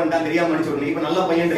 பண்ணிட்டான் தெரியாம அடிச்சு விடணும். இப்ப நல்ல பையன்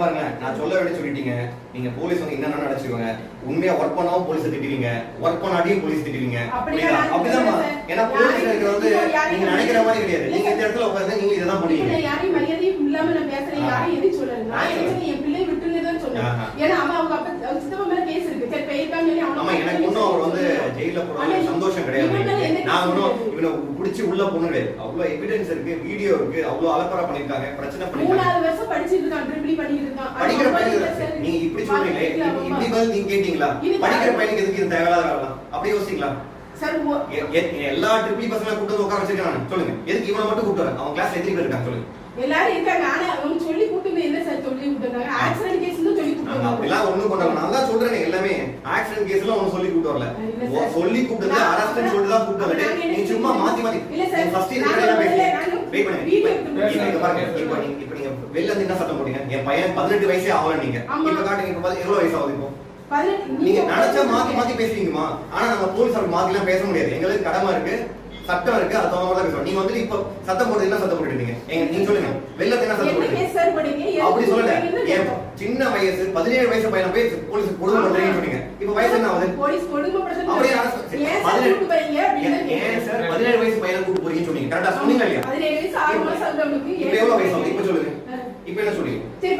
பாருங்க நான் சொல்ல வேண்டிய சொல்லிட்டீங்க. நீங்க போலீஸ் வந்து என்னென்ன நினைச்சுக்கோங்க உண்மையா ஒர்க் பண்ணாவும் போலீஸ் திட்டுவீங்க ஒர்க் பண்ணாட்டியும் போலீஸ் திட்டுவீங்க அப்படிதான். ஏன்னா போலீஸ் வந்து நீங்க நினைக்கிற மாதிரி கிடையாது. நீங்க இந்த இடத்துல உட்கார்ந்து நீங்க இதை தான் இப்ப பண்ணுவீங்க. நான் யாரையும் மரியாதையும் இல்லாம நான் பேசுறேன். ஆ. யாரையும் எதுவும் சொல்லல. நான் ஆ. என்ன சொன்னேன், என் பிள்ளையை விட்டுருன்னு தான் சொன்னேன் ஆஹா. ஏன்னா அவன் அவங்க அப்பா அவங்க சித்தப்பா மேல கேஸ் இருக்கு சரி போயிருக்கான்னு சொல்லி அவனை ஆமா எனக்கு ஒன்றும் அவர் வந்து ஜெயில போடுறது சந்தோஷம் கிடையாது. நான் ஒன்றும் இவனை பிடிச்சி உள்ள பொண்ணு கிடையாது. அவ்வளவு எவிடன்ஸ் இருக்கு வீடியோ இருக்கு அவ்வளவு அலப்பறா பண்ணிருக்காங்க பிரச்சனை பண்ணிருக்காங்க மூணாவது வருஷம் படிச்சிட்டு இருக்கான் ட்ரிபிள் பண்ணிட்டு இருக்கான் ஆனா படிக்கிற பையன். நீங்க இப்படி சொல்றீங்களே? இப்படி பதில் நீங்க கேட்டீங்களா? படிக்கிற பையனுக்கு எதுக்கு இது தேவையில்லாத வேலை அப்படி யோசிங்களா? எ- எல்லா ட்ரிபிள் பசங்களை கூட்டு உட்கார வச்சிருக்கேன் நான். சொல்லுங்க. எதுக்கு இவனை மட்டும் வரேன்? அவன் கிளாஸ்ல எத்தனை பேர் இருக்காங்க? சொல்லுங்க. எல்லாரும் இருக்காங்க. ஆனா அவங்க சொல்லி கூட்டுங்க என்ன சார்? சொல்லி கூட்டுறாங்க ஆக்சிடென்ட் கேஸ் சொல்லி நாங்க கூட்டுறாங்க அப்படிலாம் ஒண்ணும் வரல. நான் தான் சொல்றேனே எல்லாமே. ஆக்சிடென்ட் கேஸ்ல ஒண்ணும் சொல்லி கூட்டு வரல. சொல்லி கூப்பிட்டு நான் அரஸ்ட்னு சொல்லிட்டு தான் கூப்பிட்டு என்ன நீங்க சும்மா? மாத்தி மாத்தி. ஃபர்ஸ்ட் நாங்க இதுல பேசி வெயிட் பண்ணுங்க. பாருங்க. இப்போ நீங்க இப்போ நீங்க வெளில இருந்து என்ன சத்தம் போட்டீங்க? என் பையன் பதினெட்டு வயசே ஆகல நீங்க. இப்ப காட்டுங்க இப்ப எவ்வளவு வயசு ஆகுது இப்போ? நீங்க நினைச்சா மாத்தி மாத்தி பேசுவீங்கம்மா. ஆனா நம்ம போலீஸ் மாத்தி எல்லாம் பேச முடியாது. எங்களுக்கு கடமை இருக்கு. சட்டம் இருக்கு அது தகுந்த மாதிரி நீங்க வந்து இப்போ சத்தம் போட்டு என்ன சத்தம் போட்டுட்டீங்க எங்க நீங்க சொல்லுங்க. இருந்து என்ன சத்தம் பண்ணீங்க? அப்படி சொல்லல. கேட்டோம்? சின்ன வயசு பதினேழு வயசு பையனை போய் போலீஸ் கொடுமை பண்றீங்கன்னு சொன்னீங்க. இப்ப வயசு என்ன ஆகுது? போலீஸ் கொடுமைப்படுத்துறது அப்படியே ஏன் சார் ஏன் ஏன். பதினேழு வயசு பையனை கூட்டு போறீங்கன்னு சொன்னீங்க? கரெக்டா சொன்னீங்க இல்லையா? பதினேழு வயசு ஆறு மாசம் ஆகுறவனுக்கு இப்ப ஏன் எவ்வளவு வயசு ஆகுது? இப்ப சொல்லுங்க. இப்ப என்ன சொல்றீங்க? சரி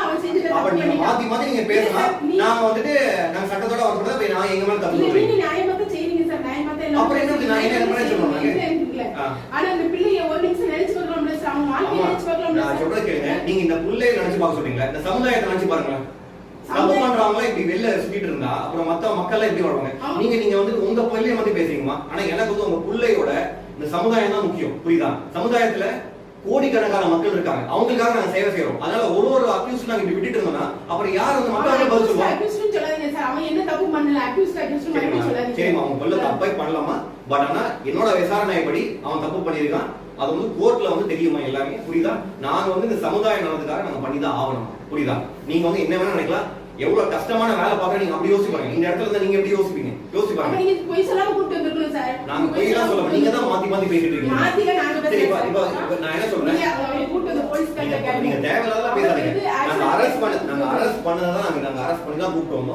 அவன் அப்ப நீங்க. மாத்தி மாத்தி நீங்க பேசலாம் இல்ல சார், நீ- நாம வந்துட்டு நாங்க சட்டத்தோட போய் நான் எங்க மேல தப்பு நியாயமா செய்றீங்க சார், நியாயமா அப்புறம். நான் என்ன என்ன பண்ண சொல்லணும் நாங்க? இல்ல, இல்ல. ஆ. ஆனா அந்த பிள்ளைய ஒரு நிமிஷம் நினைச்சு பார்க்கலாம்ல சார், அவன் வாழ்க்கைய ஆமா நினைச்சு பார்க்கலாம்ல நான் சார்? சொல்றது கேளுங்க. நீங்க இந்த புள்ளைய நினைச்சு பார்க்க சொல்றீங்களா? இந்த சமுதாயத்தை நினைச்சு பாருங்களேன். தப்பு. பண்றவங்க இப்படி வெளில சுத்திட்டு இருந்தா அப்புறம் மத்த மக்கள் எல்லாம் எப்படி. நீங்க நீங்க வந்து உங்க பள்ளியை பத்தி பேசுறீங்கம்மா. ஆனா எனக்கு வந்து உங்க புள்ளையோட இந்த சமுதாயம் தான் முக்கியம். புரியுதா? சமுதாயத்துல கோடிக்கணக்கான மக்கள் இருக்காங்க. அவங்களுக்காக நாங்க சேவை செய்யறோம் அதனால ஒரு ஒரு அக்யூஸ் நாங்க இப்படி விட்டுட்டு இருந்தோம்னா அப்புறம் யார் வந்து மக்கள் பதில் சொல்லுவாங்க அவன் என்ன தப்பு பண்ணல, பண்ணலாமா பட் ஆனா என்னோட விசாரணைப்படி அவன் தப்பு பண்ணியிருக்கான். அது வந்து கோர்ட்ல வந்து தெரியுமா எல்லாமே? புரியுதா? நாங்க வந்து இந்த சமுதாய நலத்துக்காக நாங்க பண்ணி தான் ஆகணும். புரியுதா? நீங்க வந்து என்ன வேணா நினைக்கலாம். எவ்வளவு கஷ்டமான வேலை பார்க்க நீங்க அப்படி யோசிப்பாங்க. இந்த இடத்துல இருந்தா நீங்க எப்படி யோசிப்பீங்க? யோசிப்பாங்க நீங்க பொய் சொல்லாம வந்திருக்கணும் சார். நாங்க பொய் சொல்லாம சொல்ல நீங்க தான் மாத்தி மாத்தி பேசிட்டு இருக்கீங்க. மாத்திக்க நாங்க சரி இப்ப நான் என்ன சொல்றேன்? வந்து போலீஸ் நீங்க கண்ட நீங்க தேவையில்லாத பேசாதீங்க. நாங்க அரெஸ்ட் பண்ண நாங்க அரெஸ்ட் பண்ணதான் நாங்க நாங்க அரெஸ்ட் பண்ணி தான் கூப்பிட்டு வந்தோம்.